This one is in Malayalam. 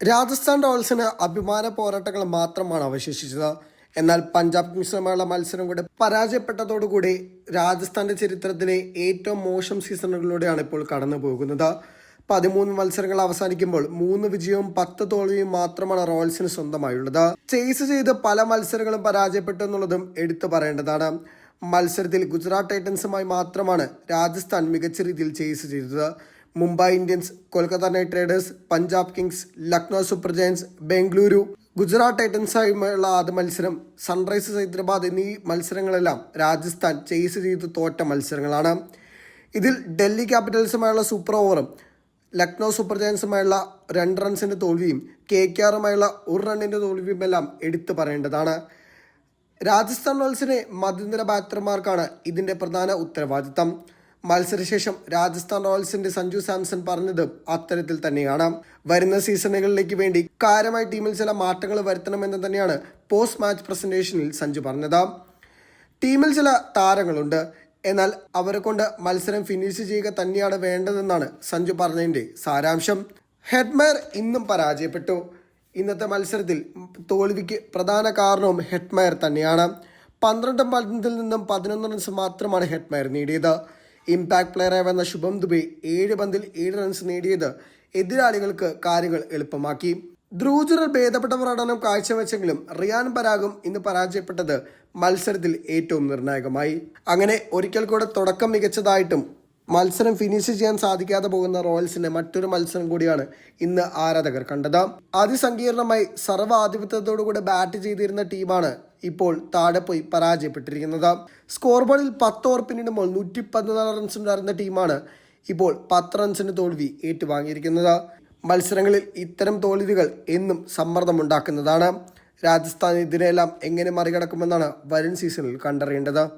രാജസ്ഥാൻ റോയൽസിന് അഭിമാന പോരാട്ടങ്ങൾ മാത്രമാണ് അവശേഷിച്ചത്. എന്നാൽ പഞ്ചാബ് കിങ്സുമായുള്ള മത്സരം കൂടെ പരാജയപ്പെട്ടതോടുകൂടി രാജസ്ഥാന്റെ ചരിത്രത്തിലെ ഏറ്റവും മോശം സീസണുകളിലൂടെയാണ് ഇപ്പോൾ കടന്നു പോകുന്നത് പതിമൂന്ന് മത്സരങ്ങൾ അവസാനിക്കുമ്പോൾ മൂന്ന് വിജയവും പത്ത് തോൽവിയും മാത്രമാണ് റോയൽസിന് സ്വന്തമായുള്ളത്. ചേസ് ചെയ്ത് പല മത്സരങ്ങളും പരാജയപ്പെട്ടു എന്നുള്ളതും എടുത്തു പറയേണ്ടതാണ്. മത്സരത്തിൽ ഗുജറാത്ത് ടൈറ്റൻസുമായി മാത്രമാണ് രാജസ്ഥാൻ മികച്ച രീതിയിൽ ചേസ് ചെയ്തത്. Mumbai Indians Kolkata Knight Riders Punjab Kings Lucknow Super Giants Bengaluru Gujarat ടൈറ്റൻസായുമുള്ള ആദ്യ മത്സരം സൺറൈസേഴ്സ് ഹൈദരാബാദ് എന്നീ മത്സരങ്ങളെല്ലാം രാജസ്ഥാൻ ചേസ് ചെയ്ത് തോറ്റ മത്സരങ്ങളാണ്. ഇതിൽ ഡൽഹി ക്യാപിറ്റൽസുമായുള്ള സൂപ്പർ ഓവറും ലക്നൗ സൂപ്പർ ജയൻസുമായുള്ള രണ്ട് റൺസിന്റെ തോൽവിയും കെ കെ ആറുമായുള്ള ഒരു റണ്ണിന്റെ തോൽവിയും എല്ലാം എടുത്തു പറയേണ്ടതാണ്. രാജസ്ഥാൻ റോയൽസിനെ മധ്യനിര ബാറ്റർമാർക്കാണ് ഇതിന്റെ പ്രധാന ഉത്തരവാദിത്തം. മത്സരശേഷം രാജസ്ഥാൻ റോയൽസിന്റെ സഞ്ജു സാംസൺ പറഞ്ഞത് അത്തരത്തിൽ തന്നെയാണ്. വരുന്ന സീസണുകളിലേക്ക് വേണ്ടി കാര്യമായി ടീമിൽ ചില മാറ്റങ്ങൾ വരുത്തണമെന്ന് തന്നെയാണ് പോസ്റ്റ് മാച്ച് പ്രസന്റേഷനിൽ സഞ്ജു പറഞ്ഞത്. ടീമിൽ ചില താരങ്ങളുണ്ട്. എന്നാൽ അവരെ കൊണ്ട് മത്സരം ഫിനിഷ് ചെയ്യുക തന്നെയാണ് വേണ്ടതെന്നാണ് സഞ്ജു പറഞ്ഞതിന്റെ സാരാംശം. ഹെഡ്മയർ ഇന്നും പരാജയപ്പെട്ടു. ഇന്നത്തെ മത്സരത്തിൽ തോൽവിക്ക് പ്രധാന കാരണവും ഹെഡ്മയർ തന്നെയാണ്. പന്ത്രണ്ട് പന്തിൽ നിന്നും പതിനൊന്ന് റൺസ് മാത്രമാണ് ഹെഡ്മയർ നേടിയത്. ഇമ്പാക്ട് പ്ലെയറായി വന്ന ശുഭം ദുബെ ഏഴ് പന്തിൽ ഏഴ് റൺസ് നേടിയത് എതിരാളികൾക്ക് കാര്യങ്ങൾ എളുപ്പമാക്കി. ധ്രുവജുറൽ ഭേദപ്പെട്ട പ്രകടനം കാഴ്ചവെച്ചെങ്കിലും റിയാൻ പരാഗും ഇന്ന് പരാജയപ്പെട്ടത് മത്സരത്തിൽ ഏറ്റവും നിർണായകമായി. അങ്ങനെ ഒരിക്കൽ കൂടെ തുടക്കം മികച്ചതായിട്ടും മത്സരം ഫിനിഷ് ചെയ്യാൻ സാധിക്കാതെ പോകുന്ന റോയൽസിന്റെ മറ്റൊരു മത്സരം കൂടിയാണ് ഇന്ന് ആരാധകർ കണ്ടത്. അതിസങ്കീർണമായി സർവ ആധിപത്യത്തോടുകൂടി ബാറ്റ് ചെയ്തിരുന്ന ടീമാണ് ഇപ്പോൾ താഴെ പോയി പരാജയപ്പെട്ടിരിക്കുന്നത്. സ്കോർ ബോർഡിൽ പത്ത് ഓവർ പിന്നിടുമ്പോൾ നൂറ്റി പതിനാല് റൺസ് ഉണ്ടായിരുന്ന ടീമാണ് ഇപ്പോൾ പത്ത് റൺസിന് തോൽവി ഏറ്റുവാങ്ങിയിരിക്കുന്നത്. മത്സരങ്ങളിൽ ഇത്തരം തോൽവികൾ എന്നും സമ്മർദ്ദമുണ്ടാക്കുന്നതാണ്. രാജസ്ഥാൻ ഇതിനെല്ലാം എങ്ങനെ മറികടക്കുമെന്നാണ് വരും സീസണിൽ കണ്ടറിയേണ്ടത്.